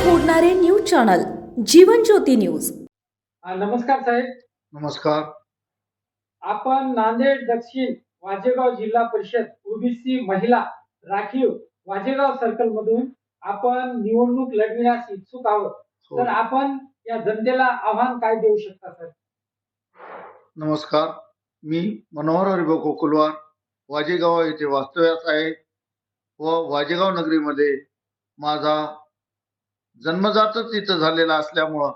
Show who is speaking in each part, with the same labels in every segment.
Speaker 1: Channel Jeevan Jyoti news
Speaker 2: नमस्कार साहेब.
Speaker 3: नमस्कार.
Speaker 2: आपण नांदेड दक्षिण वाजेगाव जिल्हा परिषद ओबीसी महिला राखीव वाजेगाव सर्कल मधून आपण निवडणूक लढविण्यास इच्छुक आहोत.
Speaker 3: हो.
Speaker 2: तर आपण या जनतेला आव्हान काय देऊ शकता सर
Speaker 3: नमस्कार. मी मनोहर हरिभाऊ कोकुलवार वाजेगाव येथे वास्तव्यास आहे व वाजेगाव नगरीमध्ये माझा जन्मजातच इथं झालेला असल्यामुळं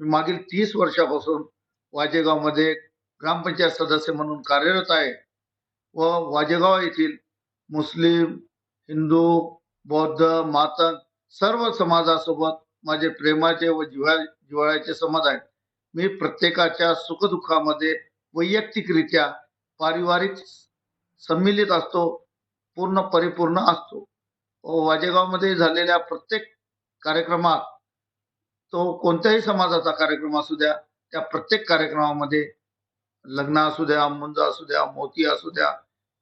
Speaker 3: मी मागील तीस वर्षापासून वाजेगावमध्ये ग्रामपंचायत सदस्य म्हणून कार्यरत आहे. व वाजेगाव येथील मुस्लिम हिंदू बौद्ध मातंग सर्व समाजासोबत माझे प्रेमाचे व जिव्हा जिव्हाळ्याचे समाज आहेत. मी प्रत्येकाच्या सुखदुःखामध्ये वैयक्तिकरित्या पारिवारिक सम्मिलित असतो पूर्ण परिपूर्ण असतो. व वाजेगावमध्ये झालेल्या प्रत्येक कार्यक्रमात तो कोणत्याही समाजाचा कार्यक्रम असू द्या त्या प्रत्येक कार्यक्रमामध्ये लग्न असू द्या मुंज असू द्या मोती असू द्या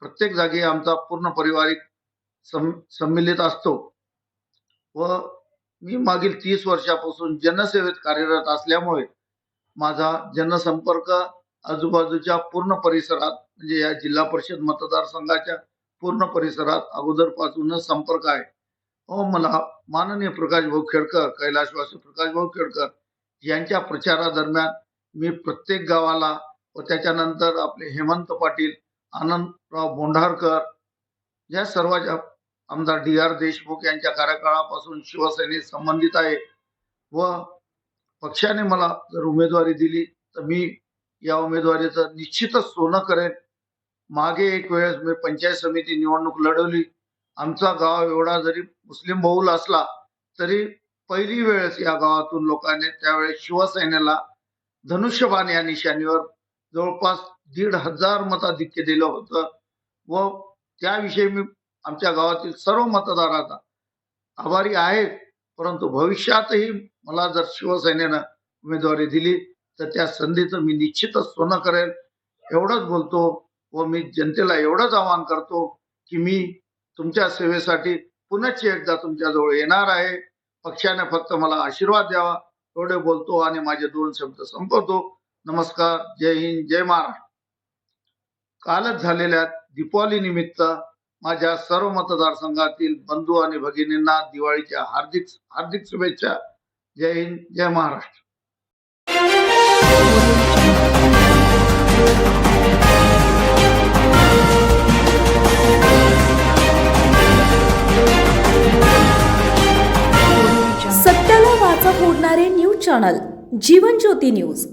Speaker 3: प्रत्येक जागी आमचा पूर्ण पारिवारिक सम सम्मिलित असतो. व मी मागील तीस वर्षापासून जनसेवेत कार्यरत असल्यामुळे माझा जनसंपर्क आजूबाजूच्या पूर्ण परिसरात म्हणजे या जिल्हा परिषद मतदारसंघाच्या पूर्ण परिसरात अगोदरपासूनच संपर्क आहे. व मला माननीय प्रकाश भाऊ खेडकर कैलाशवासी प्रकाश भाऊ खेडकर यांच्या प्रचारादरम्यान मी प्रत्येक गावाला व त्याच्यानंतर आपले हेमंत पाटील आनंदराव बोंढारकर या सर्वांच्या आमदार डी आर देशमुख यांच्या कार्यकाळापासून शिवसेनेत संबंधित आहे व पक्षाने मला जर उमेदवारी दिली तर मी या उमेदवारीचं निश्चितच सोनं करेन. मागे एक वेळेस मी पंचायत समिती निवडणूक लढवली. आमचा गाव एवढा जरी मुस्लिम बहुल असला तरी पहिली वेळेस या गावातून लोकांनी त्यावेळेस शिवसेनेला धनुष्यबाण या निशाणीवर जवळपास दीड हजार मताधिक्य दिलं होतं. व त्याविषयी मी आमच्या गावातील सर्व मतदारांचा आभारी आहेत परंतु भविष्यातही मला जर शिवसेनेनं उमेदवारी दिली तर त्या संधीचं मी निश्चितच सोनं करेल. एवढंच बोलतो व मी जनतेला एवढंच आवाहन करतो की मी तुमच्या सेवेसाठी पुनश्च एकदा तुमच्याजवळ येणार आहे. पक्षाने फक्त मला आशीर्वाद द्यावा. एवढे बोलतो आणि माझे दोन शब्द संपवतो. नमस्कार. जय हिंद. जय महाराष्ट्र. कालच झालेल्या दीपावली निमित्त माझ्या सर्व मतदारसंघातील बंधू आणि भगिनींना दिवाळीच्या हार्दिक हार्दिक शुभेच्छा. जय हिंद. जय Maharashtra.
Speaker 1: R A news channel Jeevan Jyoti news.